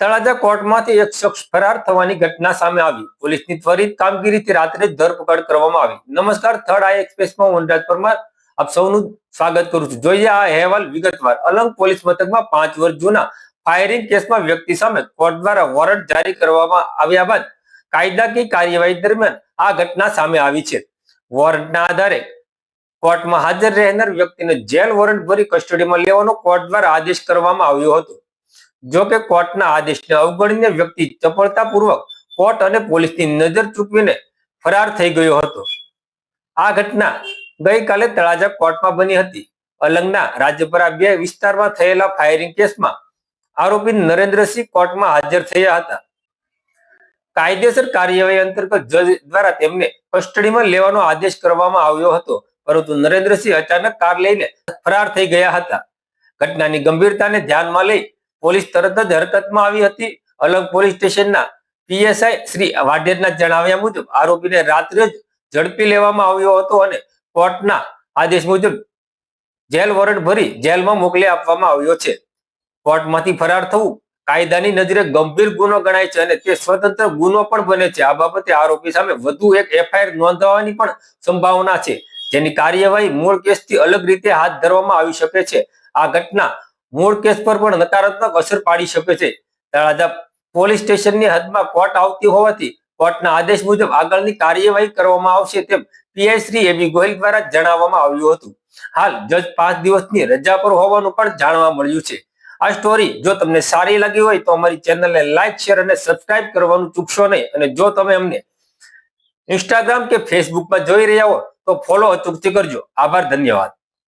તળાજા કોર્ટમાંથી એક શખ્સ ફરાર થવાની ઘટના સામે આવી. પોલીસની ત્વરિત કામગીરીથી રાત્રે ધરપકડ કરવામાં આવી. નમસ્કાર, થર્ડ આઈ એક્સપ્રેસમાં વનરાજ પરમાર આપ સૌનું સ્વાગત કરું છું. જોઈએ આ અહેવાલ વિગતવાર. અલંગ પોલીસ મથકમાં પાંચ વર્ષ જૂના ફાયરિંગ કેસમાં વ્યક્તિ સામે કોર્ટ દ્વારા વોરંટ જારી કરવામાં આવ્યા બાદ કાયદાકીય કાર્યવાહી દરમિયાન આ ઘટના સામે આવી છે. વોરંટના આધારે કોર્ટમાં હાજર રહેનાર વ્યક્તિને જેલ વોરંટ ભરી કસ્ટડીમાં લેવાનો કોર્ટ દ્વારા આદેશ કરવામાં આવ્યો હતો. જો કે કોર્ટના આદેશને અવગણીને વ્યક્તિ ચપળતાપૂર્વક કોર્ટ અને પોલીસની નજર ચૂકવીને ફરાર થઈ ગયો હતો. આ ઘટના ગઈકાલે તળાજા કોર્ટમાં બની હતી. અલંગના રાજ્યપરા બે વિસ્તારમાં થયેલા ફાયરિંગ કેસમાં આરોપી નરેન્દ્રસિંહ કોર્ટમાં હાજર થયા હતા. કાયદેસર કાર્યવાહી અંતર્ગત જજ દ્વારા તેમને કસ્ટડીમાં લેવાનો આદેશ કરવામાં આવ્યો હતો, પરંતુ નરેન્દ્રસિંહ અચાનક કાર લઈને ફરાર થઈ ગયા હતા. ઘટનાની ગંભીરતાને ધ્યાનમાં લઈ પોલીસ તરત જ હરકતમાં આવી હતી. અલગ પોલીસ સ્ટેશનના પીએસઆઈ શ્રી વાઢેરના જણાવ્યા મુજબ આરોપીને રાત્રે જ ઝડપી લેવામાં આવ્યો હતો અને કોર્ટના આદેશ મુજબ જેલ વોરંટ ભરી જેલમાં મોકલી આપવામાં આવ્યો છે. કોર્ટમાંથી ફરાર થવું કાયદાની નજરે ગંભીર ગુનો ગણાય છે અને તે સ્વતંત્ર ગુનો પણ બને છે. આ બાબતે આરોપી સામે વધુ એક એફઆઈઆર નોંધાવવાની પણ સંભાવના છે, જેની કાર્યવાહી મૂળ કેસથી અલગ રીતે હાથ ધરવામાં આવી શકે છે. આ ઘટના મૂળ કેસ પર પણ નકારાત્મક અસર પાડી શકે છે. તળાજા પોલીસ સ્ટેશનની હદમાં કોર્ટ આવતી હોવાથી કોર્ટના આદેશ મુજબ આગળની કાર્યવાહી કરવામાં આવશે તેમ પીઆઈ શ્રી એબી ગોહિલ દ્વારા જણાવવામાં આવ્યું હતું. હાલ જજ પાંચ દિવસની રજા પર હોવાનું પણ જાણવા મળ્યું છે. આ સ્ટોરી જો તમને સારી લાગી હોય તો અમારી ચેનલને લાઈક, શેર અને સબસ્ક્રાઇબ કરવાનું ચૂકશો નહીં. અને જો તમે અમને ઇન્સ્ટાગ્રામ કે ફેસબુકમાં જોઈ રહ્યા હો તો ફોલો અચૂકથી કરજો. આભાર, ધન્યવાદ.